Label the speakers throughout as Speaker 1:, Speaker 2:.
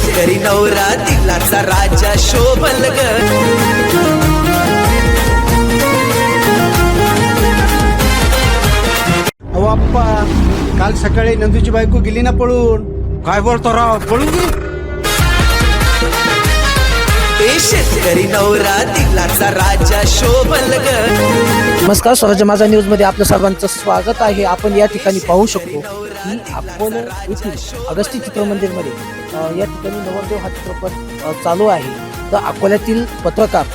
Speaker 1: शेतकरी नवरा दिलाचा राजा शोभल ग.
Speaker 2: अहो आप्पा काल सकाळी नंदूची बायको गेली ना पळून. काय बोलतो राव पळून गेली
Speaker 1: ते शेतकरी नवरा दिलाचा राजा शोभल ग.
Speaker 3: नमस्कार स्वराज्य माझा न्यूजमध्ये आपलं सर्वांचं स्वागत आहे. आपण या ठिकाणी पाहू शकतो. की अकोला येथील अगस्ती चित्रमंदिरमध्ये या ठिकाणी नवरदेव हा चित्रपट चालू आहे. तर अकोल्यातील पत्रकार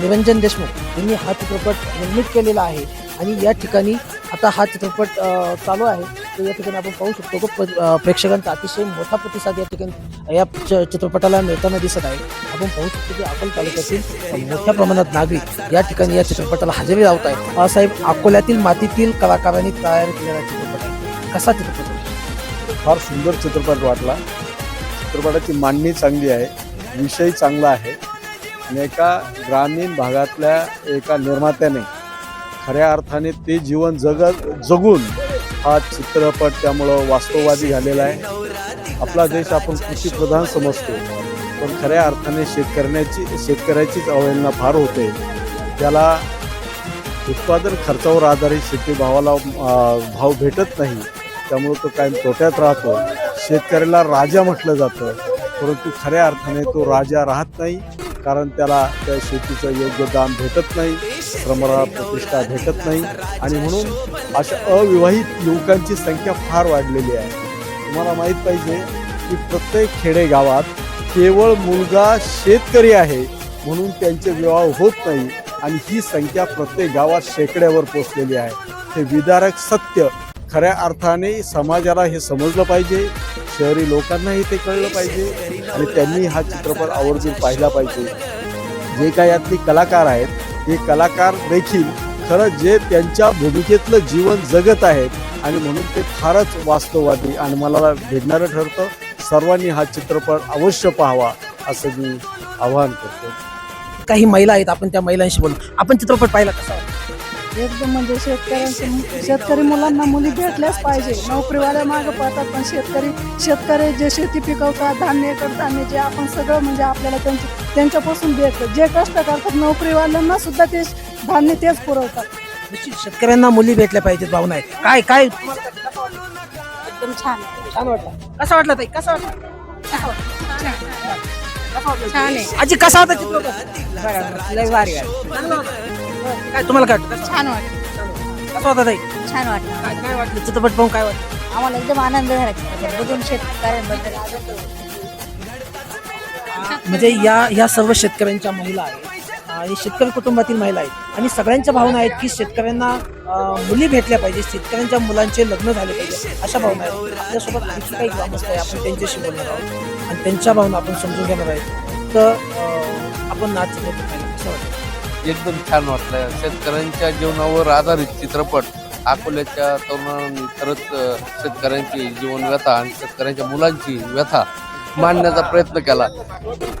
Speaker 3: निरंजन देशमुख यांनी हा चित्रपट निर्मित केलेला आहे. आणि या ठिकाणी आता हा चित्रपट चालू आहे. तर या ठिकाणी आपण पाहू शकतो की प्रेक्षकांचा अतिशय मोठा प्रतिसाद या ठिकाणी या च- चित्रपटाला मिळताना दिसत आहे. आपण पाहू शकतो की अकोला तालुक्यातील मोठ्या प्रमाणात नागरिक या ठिकाणी या चित्रपटाला हजेरी लावत आहेत साहेब अकोल्यातील मातीतील कलाकारांनी तयार केलेला चित्रपट आहे. कसा चित्रपट
Speaker 4: फार सुंदर चित्रपट वाटला. चित्रपटाची मांडणी चांगली आहे. विषय चांगला आहे. आणि एका ग्रामीण भागातल्या एका निर्मात्याने खऱ्या अर्थाने ते जीवन जगत जगून हा चित्रपट त्यामुळं वास्तववादी झालेला आहे. आपला देश आपण कृषीप्रधान समजतो. पण खऱ्या अर्थाने शेतकऱ्याची शेतकऱ्याचीच अवहेलना फार होते. त्याला उत्पादन खर्चावर आधारित शेती भावाला भाव भेटत नाही. त्यामुळे तो कायम तोट्यात राहतो. शेतकऱ्याला राजा म्हटलं जातं. परंतु खऱ्या अर्थाने तो राजा राहत नाही. कारण त्याला त्या शेतीचं योग्य दान भेटत नाही. श्रमरा प्रतिष्ठा भेटत नाही. आणि म्हणून अशा अविवाहित युवकांची संख्या फार वाढलेली आहे. तुम्हाला माहीत पाहिजे की प्रत्येक खेडेगावात केवळ मुलगा शेतकरी आहे. म्हणून त्यांचे विवाह होत नाही. आणि ही संख्या प्रत्येक गावात शेकड्यावर पोचलेली आहे. हे विदारक सत्य खऱ्या अर्थाने समाजाला हे समजलं पाहिजे शहरी लोकांनाही ते कळलं पाहिजे आणि त्यांनी हा चित्रपट आवर्जून पाहिला पाहिजे. जे काय यातली कलाकार आहेत ते कलाकार देखील खरं जे त्यांच्या भूमिकेतलं जीवन जगत आहेत आणि म्हणून ते फारच वास्तववादी आणि मला भेटणारं ठरतं. सर्वांनी हा चित्रपट अवश्य पाहावा असं मी आवाहन करतो.
Speaker 3: काही महिला आहेत आपण त्या महिलांशी बोलू. आपण चित्रपट पाहिला कसा?
Speaker 5: एकदम म्हणजे शेतकऱ्यांचं शेतकरी मुलांना मुली भेटल्याच पाहिजे. नोकरीवाल्या मागं पळतात पण शेतकरी शेतकरी जे शेती पिकवतात धान्य धान्य जे आपण सगळं म्हणजे आपल्याला त्यांच्या त्यांच्यापासून भेटतं. जे कष्ट करतात नोकरीवाल्यांना सुद्धा ते धान्य तेच पुरवतात.
Speaker 3: निश्चित शेतकऱ्यांना मुली भेटल्या पाहिजेत भावना आहे काय काय?
Speaker 5: एकदम छान.
Speaker 3: छान वाटलं. कसा वाटला ताई? कसा वाटला? कसा वाटला?
Speaker 5: छान आहे.
Speaker 3: आजी कसा होता चित्रपट?
Speaker 5: लय भारी
Speaker 3: चांगला होता. काय तुम्हाला काय वाटतं?
Speaker 5: छान वाटत
Speaker 3: कसा होता ताई?
Speaker 5: छान वाटलं.
Speaker 3: काय काय वाटलं? चित्रपट पाहून काय वाटलं
Speaker 5: आम्हाला एकदम आनंद झाला चित्रपट बघून शेतकऱ्यांबद्दल
Speaker 3: म्हणजे या या सर्व शेतकऱ्यांच्या महिला आहेत. आणि शेतकरी कुटुंबातील महिला आहेत. आणि सगळ्यांच्या भावना आहेत की शेतकऱ्यांना अं, मुली भेटल्या पाहिजे शेतकऱ्यांच्या मुलांचे लग्न झाले पाहिजे अशा भावना आहेत. आपल्यासोबत आणखी काही ग्रामस्थ आहे आपण त्यांच्याशी बोलणार आहोत. आणि त्यांच्या भावना आपण समजून घेणार आहेत. तर अं, आपण नाच कसं वाटतं
Speaker 6: एकदम छान वाटलं शेतकऱ्यांच्या जीवनावर आधारित चित्रपट अकोल्याच्या तरुणांनी खरंच शेतकऱ्यांची जीवन व्यथा आणि शेतकऱ्यांच्या मुलांची व्यथा मांडण्याचा प्रयत्न केला.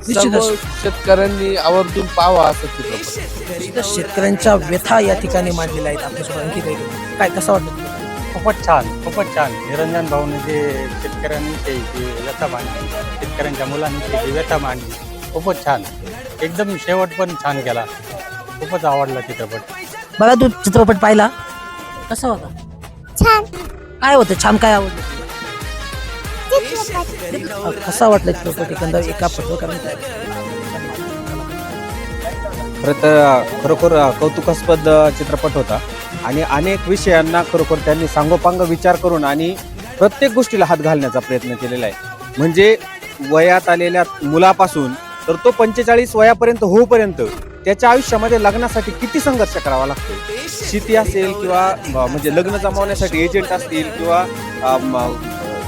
Speaker 6: सर्व शेतकऱ्यांनी आवर्जून पाहावा असं चित्रपट.
Speaker 3: शेतकऱ्यांच्या व्यथा या ठिकाणी मांडलेल्या आहेत आपल्यासोबत आणखी काही काय कसं वाटतं
Speaker 7: खूपच छान खूपच छान. निरंजन भाऊने जे शेतकऱ्यांविषयी जी व्यथा मांडली शेतकऱ्यांच्या मुलांविषयी जी व्यथा मांडली खूपच छान. एकदम शेवट पण छान केला. खूपच आवडला चित्रपट.
Speaker 3: बघा तू चित्रपट पाहिला? कसा होता?
Speaker 5: छान.
Speaker 3: काय होतं? छान काय आवडलं? अ, कसा वाटला चित्रपट एकंदर? एका पत्रकाराने?
Speaker 8: खरं तर खरोखर कौतुकास्पद चित्रपट होता. आणि अनेक विषयांना खरोखर त्यांनी सांगोपांग विचार करून आणि प्रत्येक गोष्टीला हात घालण्याचा प्रयत्न केलेला आहे. म्हणजे वयात आलेल्या मुलापासून तर तो पंचेचाळीस वयापर्यंत होईपर्यंत त्याच्या आयुष्यामध्ये लग्नासाठी किती संघर्ष करावा लागतो? शेती असेल किंवा म्हणजे लग्न जमवण्यासाठी एजंट असतील किंवा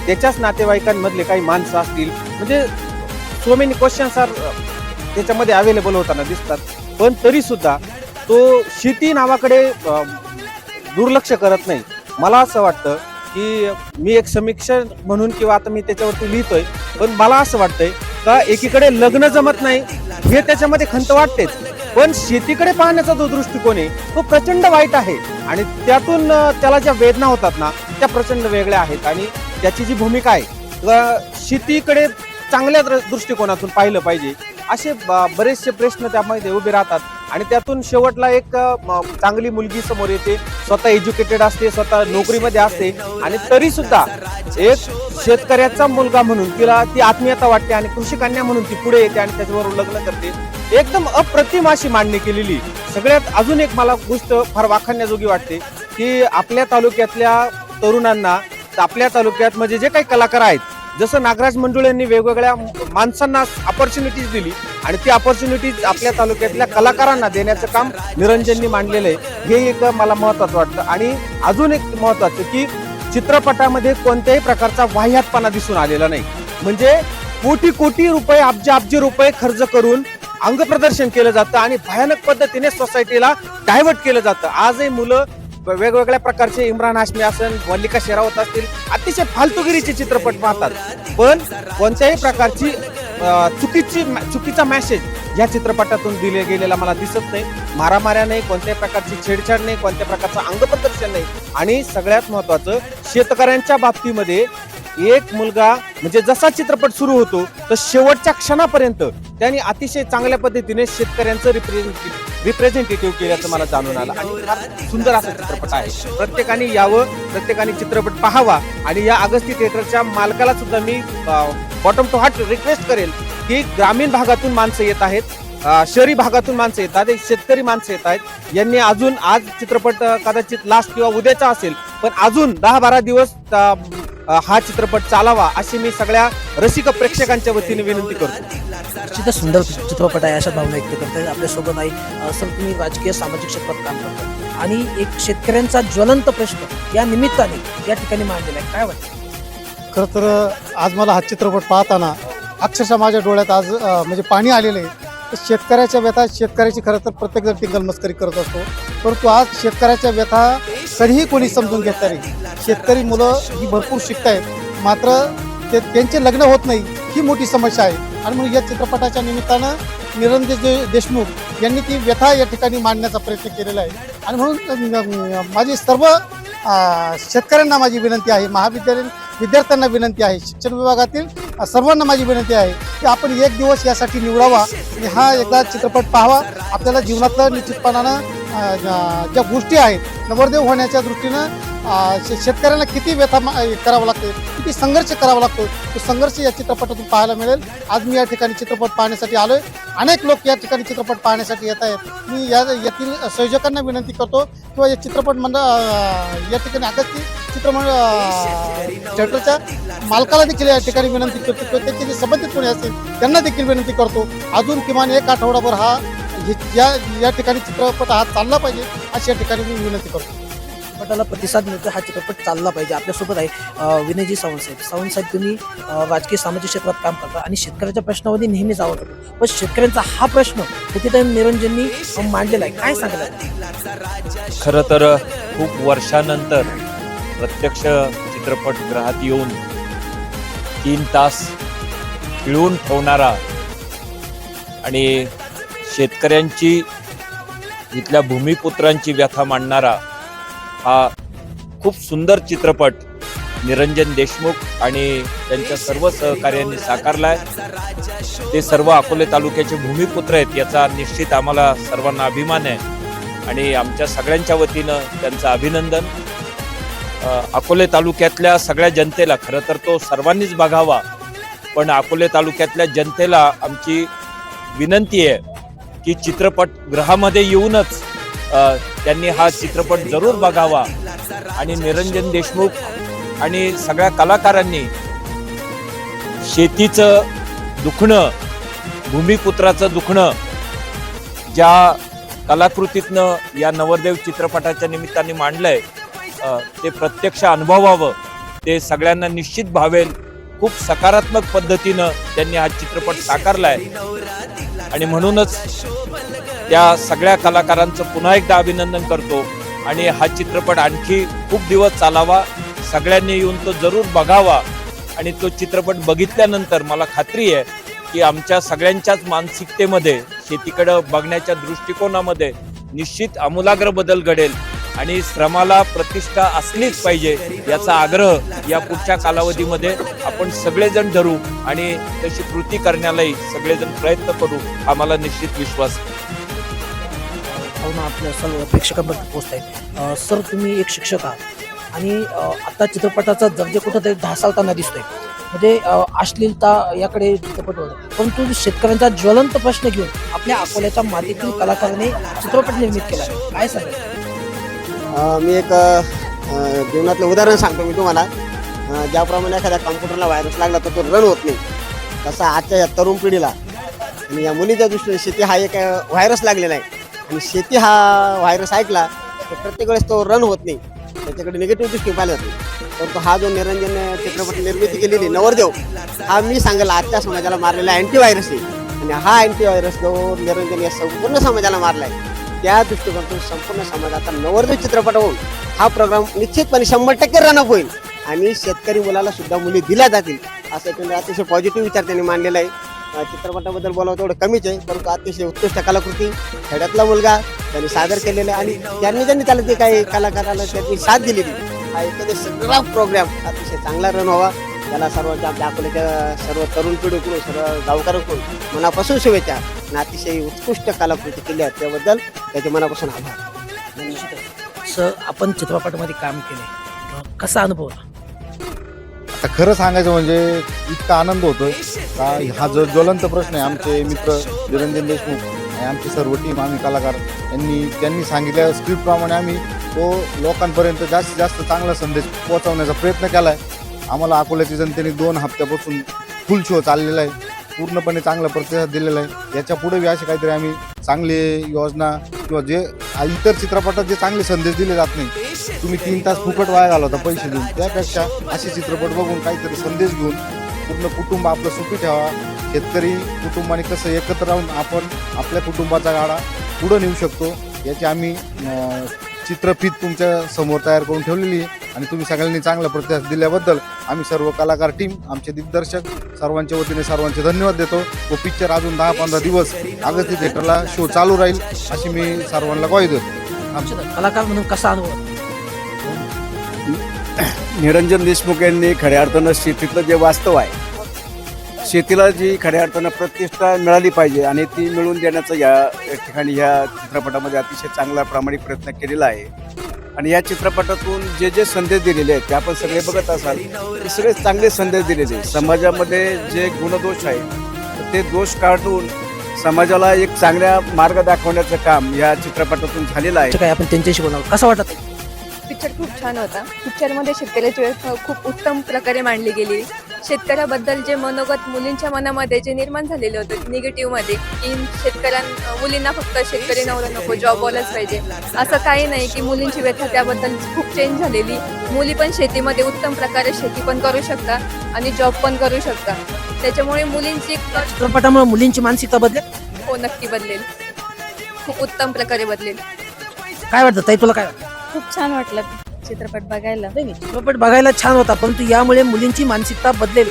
Speaker 8: त्याच्याच नातेवाईकांमधले काही माणसं असतील म्हणजे सो मेनी क्वेश्चन्स आर त्याच्यामध्ये अवेलेबल होताना दिसतात. पण तरी सुद्धा तो शेती नावाकडे दुर्लक्ष करत नाही. मला असं वाटतं की मी एक समीक्षक म्हणून किंवा आता मी त्याच्यावरती लिहितोय पण मला असं वाटतंय का एकीकडे लग्न जमत नाही हे त्याच्यामध्ये खंत वाटतेच. पण शेतीकडे पाहण्याचा जो दृष्टिकोन आहे तो प्रचंड वाईट आहे. आणि त्यातून त्याला ज्या वेदना होतात ना त्या प्रचंड वेगळ्या आहेत. आणि त्याची जी भूमिका आहे शेतीकडे चांगल्या दृ- दृष्टिकोनातून पाहिलं पाहिजे. असे ब- बरेचसे प्रश्न त्यामध्ये उभे राहतात. आणि त्यातून शेवटला एक चांगली मुलगी समोर येते. स्वतः एज्युकेटेड असते स्वतः नोकरीमध्ये असते. आणि तरी सुद्धा एक शेतकऱ्याचा मुलगा म्हणून तिला ती आत्मीयता वाटते आणि कृषी कन्या म्हणून ती पुढे येते आणि त्याच्याबरोबर लग्न करते. एकदम अप्रतिम अशी मांडणी केलेली. सगळ्यात अजून एक मला गोष्ट फार वाखाण्याजोगी वाटते की आपल्या तालुक्यातल्या तरुणांना आपल्या तालुक्यात म्हणजे जे काही कलाकार आहेत जसं नागराज मंडुळे यांनी वेगवेगळ्या माणसांना अपॉर्च्युनिटीज दिली आणि ती अपॉर्च्युनिटीज आपल्या तालुक्यातल्या कलाकारांना देण्याचं काम निरंजननी मांडलेलं आहे. हे एक मला महत्वाचं वाटतं. आणि अजून एक महत्वाचं की चित्रपटामध्ये कोणत्याही प्रकारचा वाह्यातपणा दिसून आलेला नाही. म्हणजे कोटी कोटी रुपये अब्ज अब्ज रुपये खर्च करून अंग प्रदर्शन केलं जातं आणि भयानक पद्धतीने सोसायटीला डायव्हर्ट केलं जातं. आजही मुलं वेगवेगळ्या प्रकारचे इम्रान हाशमी असेल मल्लिका शेरावत असतील अतिशय फालतुगिरीचे चित्रपट पाहतात. पण कोणत्याही प्रकारची चुकीची चुकीचा मेसेज या चित्रपटातून दिले गेलेला मला दिसत नाही. मारामाऱ्या नाही कोणत्याही प्रकारची छेडछाड नाही कोणत्या प्रकारचं अंगप्रदर्शन नाही. आणि सगळ्यात महत्वाचं शेतकऱ्यांच्या बाबतीमध्ये एक मुलगा म्हणजे जसा चित्रपट सुरू होतो तर शेवटच्या क्षणापर्यंत त्यांनी अतिशय चांगल्या पद्धतीने शेतकऱ्यांचं रिप्रेझेंटेटिव्ह रिप्रेझेंटेटिव्ह केल्याचं मला जाणून आलं. आणि फार सुंदर असा चित्रपट आहे. प्रत्येकाने यावं प्रत्येकाने चित्रपट पाहावा. आणि या अगस्ती थिएटरच्या मालकाला सुद्धा मी बॉटम टू हार्ट रिक्वेस्ट करेल की ग्रामीण भागातून माणसं येत आहेत. शहरी भागातून माणसं येतात एक शेतकरी माणसं येत आहेत. यांनी अजून आज चित्रपट कदाचित लास्ट किंवा उद्याचा असेल पण अजून दहा बारा दिवस हा चित्रपट चालावा अशी मी सगळ्या रसिक प्रेक्षकांच्या वतीने विनंती करतो.
Speaker 3: निश्चितच सुंदर चित्रपट आहे अशा भावना व्यक्त करताय आपल्यासोबत आहे अ, सर तुम्ही राजकीय सामाजिक क्षेत्रात काम करता आणि एक शेतकऱ्यांचा ज्वलंत प्रश्न या निमित्ताने या ठिकाणी मांडलेला आहे. काय वाटतं?
Speaker 2: खरं तर आज मला हा चित्रपट पाहताना अक्षरशः माझ्या डोळ्यात आज म्हणजे पाणी आलेलं आहे. शेतकऱ्याच्या व्यथा शेतकऱ्याची खरं तर प्रत्येकजण टिंगल मस्करी करत असतो. परंतु आज शेतकऱ्याच्या व्यथा कधीही कोणी समजून घेत नाही. शेतकरी मुलं ही भरपूर शिकत आहेत मात्र ते त्यांचे लग्न होत नाही ही मोठी समस्या आहे. आणि म्हणून या चित्रपटाच्या निमित्तानं निरंजन दे- देशमुख यांनी ती व्यथा या ठिकाणी मांडण्याचा प्रयत्न केलेला आहे. आणि म्हणून माझी सर्व शेतकऱ्यांना माझी विनंती आहे. महाविद्यालयीन विद्यार्थ्यांना विनंती आहे. शिक्षण विभागातील सर्वांना माझी विनंती आहे की आपण एक दिवस यासाठी निवडावा आणि हा एकदा चित्रपट पाहावा. आपल्याला जीवनातलं निश्चितपणानं ज्या- ज्या गोष्टी आहेत नवरदेव होण्याच्या दृष्टीनं शे- शेतकऱ्यांना किती व्यथा मा- करावं लागते किती संघर्ष करावा लागतो तो संघर्ष या चित्रपटातून पाहायला मिळेल. आज मी या ठिकाणी चित्रपट पाहण्यासाठी आलोय. अनेक लोक या ठिकाणी चित्रपट पाहण्यासाठी येत आहेत. मी या येथील संयोजकांना विनंती करतो किंवा या चित्रपट मंडळ या ठिकाणी अगस्ती चित्रमंडळ अ, थिएटरच्या मालकाला देखील या ठिकाणी विनंती करतो किंवा त्याचे जे संबंधित कोणी असतील त्यांना देखील विनंती करतो. अजून किमान एक आठवडाभर हा या या ठिकाणी चित्रपट हा चालला पाहिजे अशी या ठिकाणी मी विनंती करतो.
Speaker 3: चित्रपटाला प्रतिसाद मिळतो हा चित्रपट चालला पाहिजे. आपल्यासोबत आहे विनयजी सावंत साहेब. सावंत साहेब तुम्ही राजकीय सामाजिक क्षेत्रात काम करता आणि शेतकऱ्याच्या प्रश्नामध्ये नेहमीच आवडत पण शेतकऱ्यांचा हा प्रश्न तिथे निरंजननी मांडलेला आहे. काय सांगायला
Speaker 9: खरं तर खूप वर्षानंतर प्रत्यक्ष चित्रपटगृहात येऊन तीन तास खिळून ठेवणारा आणि शेतकऱ्यांची इथल्या भूमिपुत्रांची व्यथा मांडणारा हा खूप सुंदर चित्रपट निरंजन देशमुख आणि त्यांच्या सर्व सहकार्यांनी साकारलाय. ते सर्व अकोले तालुक्याचे भूमिपुत्र आहेत याचा निश्चित आम्हाला सर्वांना अभिमान आहे. आणि आमच्या सगळ्यांच्या वतीनं त्यांचं अभिनंदन. अकोले तालुक्यातल्या सगळ्या जनतेला खरं तर तो सर्वांनीच बघावा पण अकोले तालुक्यातल्या जनतेला आमची विनंती आहे की चित्रपटगृहामध्ये येऊनच त्यांनी हा चित्रपट जरूर बघावा. आणि निरंजन देशमुख आणि सगळ्या कलाकारांनी शेतीचं दुखणं भूमिपुत्राचं दुखणं ज्या कलाकृतीतनं या नवरदेव चित्रपटाच्या निमित्ताने मांडलंय ते प्रत्यक्ष अनुभवावं ते सगळ्यांना निश्चित भावेल. खूप सकारात्मक पद्धतीनं त्यांनी हा चित्रपट साकारलाय. आणि म्हणूनच त्या सगळ्या कलाकारांचं पुन्हा एकदा अभिनंदन करतो. आणि हा चित्रपट आणखी खूप दिवस चालावा सगळ्यांनी येऊन तो जरूर बघावा. आणि तो चित्रपट बघितल्यानंतर मला खात्री आहे की आमच्या सगळ्यांच्याच मानसिकतेमध्ये शेतीकडं बघण्याच्या दृष्टिकोनामध्ये निश्चित आमूलाग्र बदल घडेल. आणि श्रमाला प्रतिष्ठा असलीच पाहिजे याचा आग्रह या पुढच्या कालावधीमध्ये आपण सगळेजण धरू आणि तशी कृती करण्यालाही सगळेजण प्रयत्न करू आम्हाला निश्चित विश्वास
Speaker 3: भावना आपल्या सर्व प्रेक्षकांपर्यंत पोहोचत आहे सर तुम्ही एक शिक्षक आहात आणि आता चित्रपटाचा दर्जा कुठंतरी ढासाळताना दिसतोय. म्हणजे अश्लीलता याकडे चित्रपट होता परंतु शेतकऱ्यांचा ज्वलंत प्रश्न घेऊन आपल्या अकोल्याच्या मातीतील कलाकाराने चित्रपट निर्मित केला. आहे काय
Speaker 10: सांगायचं मी एक जीवनातलं उदाहरण सांगतो मी तुम्हाला. ज्याप्रमाणे एखाद्या कम्प्युटरला व्हायरस लागला तर तो रन होत नाही. तसा आजच्या या तरुण पिढीला आणि या मुलीच्या दृष्टीने शेती हा एक व्हायरस लागलेला आहे. आणि शेती हा व्हायरस ऐकला तर प्रत्येक वेळेस तो रन होत नाही. त्याच्याकडे निगेटिव्ह दृष्टी पाहिलं जाते. परंतु हा जो निरंजन चित्रपट निर्मिती केलेली नवरदेव हा मी सांगेल आजच्या समाजाला मारलेला अँटीव्हायरस आहे. आणि हा अँटीव्हायरस जो निरंजन या संपूर्ण समाजाला मारला आहे. त्या दृष्टिकोनातून संपूर्ण समाजाचा नवरदेव चित्रपट होऊन हा प्रोग्राम निश्चितपणे शंभर टक्के रनअप होईल. आणि शेतकरी मुलाला सुद्धा मुली दिल्या जातील असं त्यांनी अतिशय पॉझिटिव्ह विचार त्यांनी मांडलेला आहे. चित्रपटाबद्दल बोलावं तेवढं कमीच आहे परंतु अतिशय उत्कृष्ट कलाकृती खेड्यातला मुलगा त्यांनी सादर केलेला आहे. आणि त्यांनी ज्यांनी त्याला ते काही कलाकाराला त्यांनी साथ दिलेली हा एकंदरीत सगळा प्रोग्राम अतिशय चांगला रन व्हावा. त्याला सर्वांच्या आमच्या अकोल्याच्या सर्व तरुण पिढीकडून सर्व गावकऱ्यांकडून मनापासून शुभेच्छा आणि अतिशय उत्कृष्ट कलाकृती केली आहे त्याबद्दल त्याचे मनापासून आभार.
Speaker 3: सर आपण चित्रपटामध्ये काम केले. कसा अनुभव
Speaker 11: आता खरं सांगायचं म्हणजे इतका आनंद होतोय. का हा जो ज्वलंत प्रश्न आहे आमचे मित्र निरंजन देशमुख आणि आमची सर्व टीम आम्ही कलाकार यांनी त्यांनी सांगितल्या स्क्रिप्टप्रमाणे आम्ही तो लोकांपर्यंत जास्तीत जास्त चांगला संदेश पोहोचवण्याचा प्रयत्न केला आहे आम्हाला अकोल्याच्या जनतेने दोन हप्त्यापासून फुल शो चाललेला आहे. पूर्णपणे चांगला प्रतिसाद दिलेला आहे. याच्यापुढे बी असे काहीतरी आम्ही चांगले योजना किंवा जे इतर चित्रपटात जे चांगले संदेश दिले जात नाही तुम्ही तीन तास फुकट वाया घालवता पैसे देऊन. त्यापेक्षा असे चित्रपट बघून काहीतरी संदेश घेऊन पूर्ण कुटुंब आपलं सुखी ठेवा. शेतकरी कुटुंबाने कसं एकत्र राहून आपण आपल्या कुटुंबाचा गाडा पुढं नेऊ शकतो याची आम्ही चित्रफित चित्रफीत तुमच्यासमोर तयार करून ठेवलेली आहे. आणि तुम्ही सगळ्यांनी चांगला प्रतिसाद दिल्याबद्दल आम्ही सर्व कलाकार टीम आमचे दिग्दर्शक सर्वांच्या वतीने सर्वांचे धन्यवाद देतो. व पिक्चर अजून दहा पंधरा दिवस अगस्ती थिएटरला शो चालू राहील अशी मी सर्वांना ग्वाही देतो.
Speaker 3: कलाकार म्हणून कसा अनुभव?
Speaker 12: निरंजन देशमुख यांनी खऱ्या अर्थानं शेतीतलं जे वास्तव आहे शेतीला जी खऱ्या अर्थानं प्रतिष्ठा मिळाली पाहिजे आणि ती मिळवून देण्याचा या ठिकाणी या चित्रपटामध्ये अतिशय चांगला प्रामाणिक प्रयत्न केलेला आहे. आणि या चित्रपटातून जे जे संदेश दिलेले आहेत ते आपण सगळे बघत असाल ते सगळे चांगले संदेश दिलेले आहेत. समाजामध्ये जे गुणदोष आहे ते दोष काढून समाजाला एक चांगल्या मार्ग दाखवण्याचं काम या चित्रपटातून झालेलं आहे.
Speaker 3: काय आपण त्यांच्याशी बोलावं? कसा वाटत?
Speaker 13: पिक्चर खूप छान होता. पिक्चरमध्ये शेतकऱ्याची खूप उत्तम प्रकारे मांडली गेली. शेतकऱ्याबद्दल जे मनोगत मुलींच्या मनामध्ये जे निर्माण झालेले होते निगेटिव्हमध्ये की शेतकऱ्यां मुलींना फक्त शेतकरी नवरा नको जॉबवालाच पाहिजे. असं काही नाही की मुलींची व्यथा त्याबद्दल खूप चेंज झालेली. मुली पण शेतीमध्ये उत्तम प्रकारे शेती पण करू शकता आणि जॉब पण करू शकता. त्याच्यामुळे मुलींची
Speaker 3: चित्रपटामुळे मुलींची मानसिकता बदलेल?
Speaker 13: हो नक्की बदलेल. खूप उत्तम प्रकारे बदलेल.
Speaker 3: काय वाटतं? ताई तुला काय वाटतं?
Speaker 5: खूप छान वाटलं. चित्रपट बघायला
Speaker 3: चित्रपट बघायला छान होता परंतु यामुळे मुलींची मानसिकता बदलेल.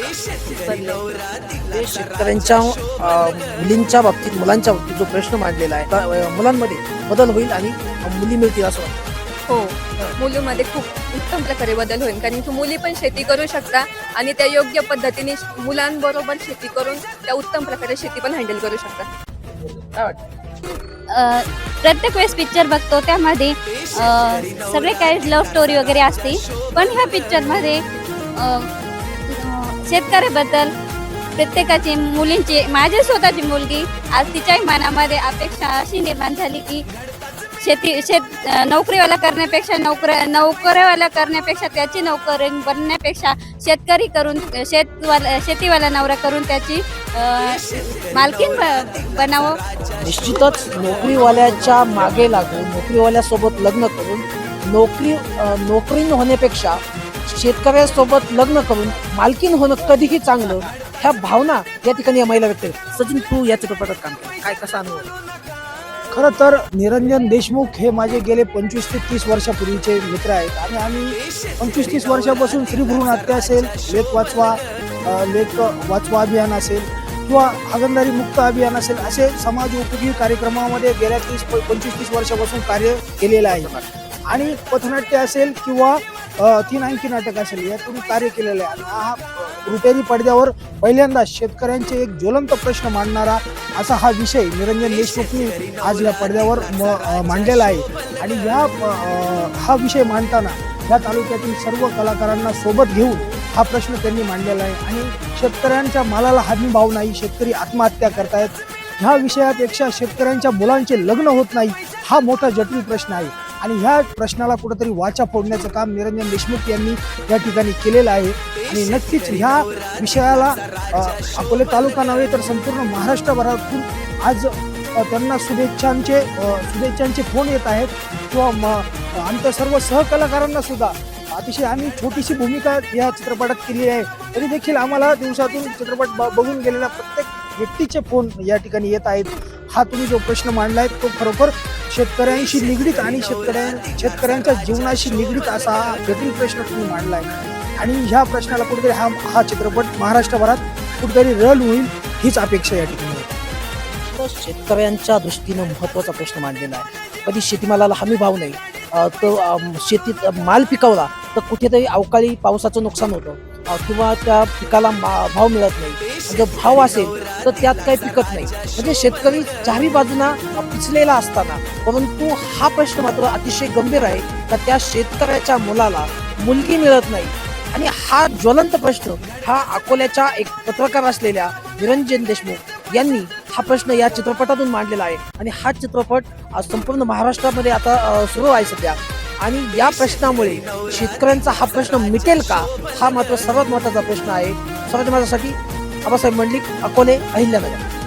Speaker 3: शेतकऱ्यांच्या मुलींच्या बाबतीत मुलांच्या बाबतीत जो प्रश्न मांडलेला आहे मुलांमध्ये बदल होईल आणि मुली मिळतील असं वाटतं.
Speaker 13: हो मुलीमध्ये खूप उत्तम प्रकारे बदल होईल कारण की मुली पण शेती करू शकता आणि त्या योग्य पद्धतीने मुलांबरोबर शेती करून त्या उत्तम प्रकारे शेती पण हँडल करू शकता.
Speaker 3: काय वाटतं?
Speaker 5: प्रत्येक वेळेस पिक्चर बघतो त्यामध्ये सगळे काही लव्ह स्टोरी वगैरे असते पण ह्या पिक्चरमध्ये शेतकऱ्याबद्दल प्रत्येकाची मुलींची माझी स्वतःची मुलगी आज तिच्याही मनामध्ये अपेक्षा अशी निर्माण झाली की शेती शेत नोकरीवाला करण्यापेक्षा नोकर नोकरीवाला करण्यापेक्षा त्याची नोकरी बनण्यापेक्षा शेतकरी करून शेतवाला शेतीवाला नवरा करून त्याची मालकीन बनावं.
Speaker 3: निश्चितच नोकरीवाल्याच्या मागे लागून नोकरीवाल्यासोबत लग्न करून नोकरी नोकरीन होण्यापेक्षा शेतकऱ्यासोबत लग्न करून मालकीन होणं कधीही चांगलं ह्या भावना या ठिकाणी या महिला व्यक्त सचिन तू या चित्रपटात काम काय कसा अनुभव?
Speaker 14: खरं तर निरंजन देशमुख हे माझे गेले पंचवीस ते तीस वर्षापूर्वीचे मित्र आहेत. आणि आम्ही पंचवीस तीस वर्षापासून स्त्री भ्रूण असेल लेख वाचवा लेख वाचवा अभियान असेल किंवा हागणदारी मुक्त अभियान असेल असे समाज उपयोगी कार्यक्रमामध्ये गेल्या तीस पंचवीस तीस वर्षापासून कार्य केलेलं आहे. आणि पथनाट्य असेल किंवा तीन अंकी नाटक असेल यातून तुम्ही कार्य केलेलं आहे. आणि हा अ, रुपेरी पडद्यावर पहिल्यांदा शेतकऱ्यांचे एक ज्वलंत प्रश्न मांडणारा असा हा विषय निरंजन देशमुखनी आज या पडद्यावर म- मांडलेला आहे. आणि या हा विषय मांडताना या तालुक्यातील सर्व कलाकारांना सोबत घेऊन हा प्रश्न त्यांनी मांडलेला आहे. आणि शेतकऱ्यांच्या मालाला हमीभाव नाही शेतकरी आत्महत्या करतायत. ह्या विषयापेक्षा शेतकऱ्यांच्या मुलांचे लग्न होत नाही हा मोठा जटिल प्रश्न आहे. आणि ह्या प्रश्नाला कुठंतरी वाचा फोडण्याचं काम निरंजन देशमुख यांनी या ठिकाणी केलेलं आहे. आणि नक्कीच ह्या विषयाला अकोले तालुका नव्हे तर संपूर्ण महाराष्ट्रभरातून आज त्यांना शुभेच्छांचे शुभेच्छांचे फोन येत आहेत किंवा मग आमच्या सर्व सहकलाकारांना सुद्धा. अतिशय आम्ही छोटीशी भूमिका या चित्रपटात केली आहे. तरी देखील आम्हाला दिवसातून चित्रपट ब- बघून गेलेल्या प्रत्येक व्यक्तीचे फोन या ठिकाणी येत आहेत. हा तुम्ही जो प्रश्न मांडला आहे तो खरोखर शेतकऱ्यांशी निगडीत आणि शेतकऱ्यां शेतकऱ्यांच्या जीवनाशी निगडीत असा हा जटिल प्रश्न तुम्ही मांडलाय. आणि ह्या प्रश्नाला कुठेतरी हा हा चित्रपट महाराष्ट्रभरात कुठेतरी रल होईल हीच अपेक्षा या ठिकाणी
Speaker 3: शेतकऱ्यांच्या दृष्टीनं महत्त्वाचा प्रश्न मांडलेला आहे. कधी शेतीमालाला हमी भाव नाही. तो शेतीत माल पिकवला तर कुठेतरी अवकाळी पावसाचं नुकसान होतं. किंवा त्या पिकाला मा- भाव मिळत नाही. जर भाव असेल तर त्यात काही पिकत नाही. म्हणजे शेतकरी चारही बाजूना पिचलेला असताना परंतु हा प्रश्न मात्र अतिशय गंभीर आहे. का त्या शेतकऱ्याच्या मुलाला मुलगी मिळत नाही? आणि हा ज्वलंत प्रश्न हा अकोल्याच्या एक पत्रकार असलेल्या निरंजन देशमुख यांनी हा प्रश्न या चित्रपटातून मांडलेला आहे. आणि हा चित्रपट संपूर्ण महाराष्ट्रामध्ये आता सुरू आहे सध्या. आणि या प्रश्नामुळे शेतकऱ्यांचा हा प्रश्न मिटेल का? हा मात्र सर्वात महत्त्वाचा प्रश्न आहे. सर्वात माझ्यासाठी आबासाहेब मंडलिक अकोले अहिल्यानगर.